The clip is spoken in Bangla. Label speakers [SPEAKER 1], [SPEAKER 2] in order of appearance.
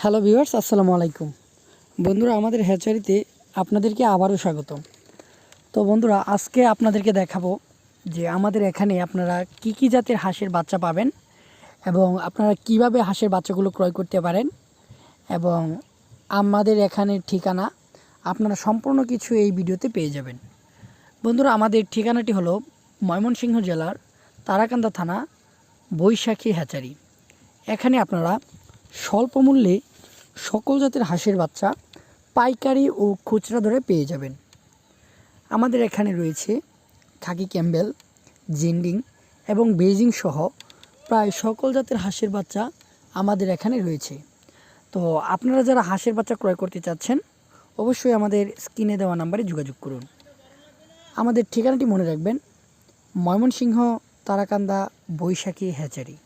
[SPEAKER 1] হ্যালো ভিউয়ার্স, আসসালামু আলাইকুম। বন্ধুরা, আমাদের হ্যাচারিতে আপনাদেরকে আবারও স্বাগতম। তো বন্ধুরা, আজকে আপনাদেরকে দেখাবো যে আমাদের এখানে আপনারা কি কি জাতের হাঁসের বাচ্চা পাবেন এবং আপনারা কীভাবে হাঁসের বাচ্চাগুলো ক্রয় করতে পারেন এবং আমাদের এখানের ঠিকানা আপনারা সম্পূর্ণ কিছু এই ভিডিওতে পেয়ে যাবেন। বন্ধুরা, আমাদের ঠিকানাটি হলো ময়মনসিংহ জেলার তারাকান্দা থানা বৈশাখী হ্যাচারি। এখানে আপনারা স্বল্প মূল্যে সকল জাতের হাঁসের বাচ্চা পাইকারি ও খুচরা দরে পেয়ে যাবেন। আমাদের এখানে রয়েছে খাকি ক্যাম্বেল, জিন্ডিং এবং বেজিং সহ প্রায় সকল জাতের হাঁসের বাচ্চা আমাদের এখানে রয়েছে। তো আপনারা যারা হাঁসের বাচ্চা ক্রয় করতে চাচ্ছেন, অবশ্যই আমাদের স্ক্রিনে দেওয়া নাম্বারে যোগাযোগ করুন। আমাদের ঠিকানাটি মনে রাখবেন, ময়মনসিংহ, তারাকান্দা, বৈশাখী, হ্যাচারি।